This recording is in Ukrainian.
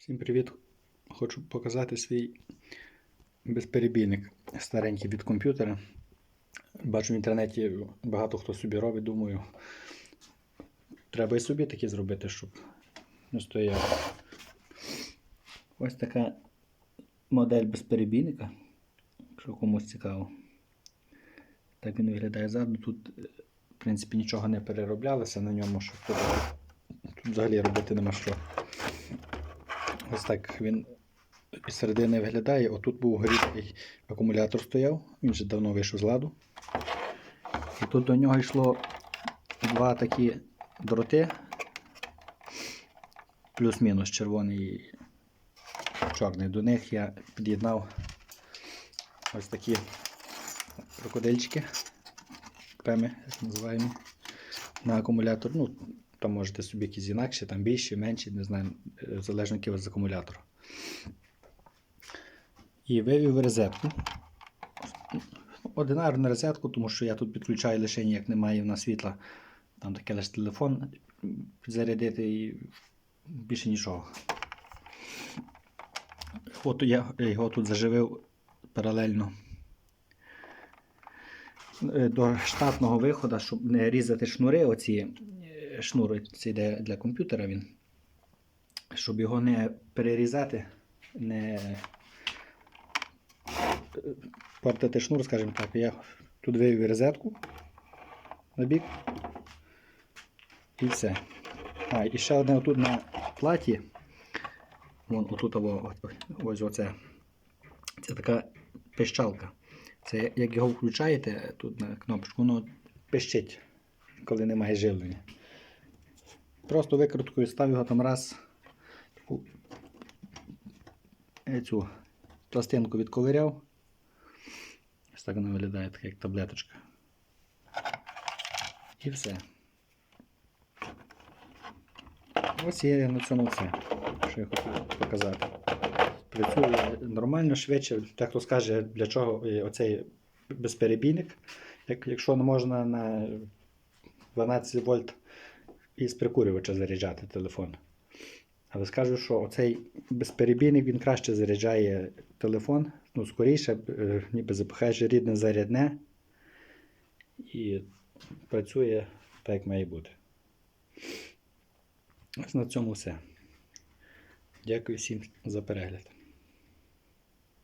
Всім привіт! Хочу показати свій безперебійник старенький від комп'ютера. Бачу в інтернеті багато хто собі робить, думаю. Треба і собі такі зробити, щоб не стояв. Ось така модель безперебійника, якщо комусь цікаво. Так він виглядає ззаду. Тут, е, в принципі, нічого не перероблялося на ньому, щоб тут, тут взагалі робити нема що. Ось так він із середини виглядає. Отут був горітий акумулятор стояв, він вже давно вийшов з ладу. І тут до нього йшло два такі дроти, плюс-мінус червоний і чорний. До них я під'єднав ось такі крокодильчики, пеми, як називаємо, на акумулятор. Ну, там можете собі якісь інакші, там більші, менші, не знаю, е, залежно який у вас акумулятор. І вивів розетку. Одинарну розетку, тому що я тут підключаю лише ніяк немає в нас світла. Там таке лише телефон підзарядити і більше нічого. От я його тут заживив паралельно е, до штатного виходу, щоб не різати шнури. Оці шнур це йде для комп'ютера він. Щоб його не перерізати, не е, портити шнур, скажімо так. Я тут вивів розетку на бік. І все. А, і ще одне отут на платі. Вон отут ось оце. Це така пищалка. Це як його включаєте тут на кнопочку, воно пищить, коли немає живлення. Просто викруткою став його там раз цю пластинку відковиряв. Ось так вона виглядає, така як таблеточка. І все. Ось є на цьому все, що я хотів показати. Працює нормально, швидше. Дехто скаже, для чого оцей безперебійник. Як, якщо не можна на 12 вольт із прикурювача заряджати телефон. Але скажу, що оцей безперебійник він краще заряджає телефон, ну, скоріше, е, ніби запихаєш рідне зарядне і працює так, як має бути. Ось на цьому все. Дякую всім за перегляд.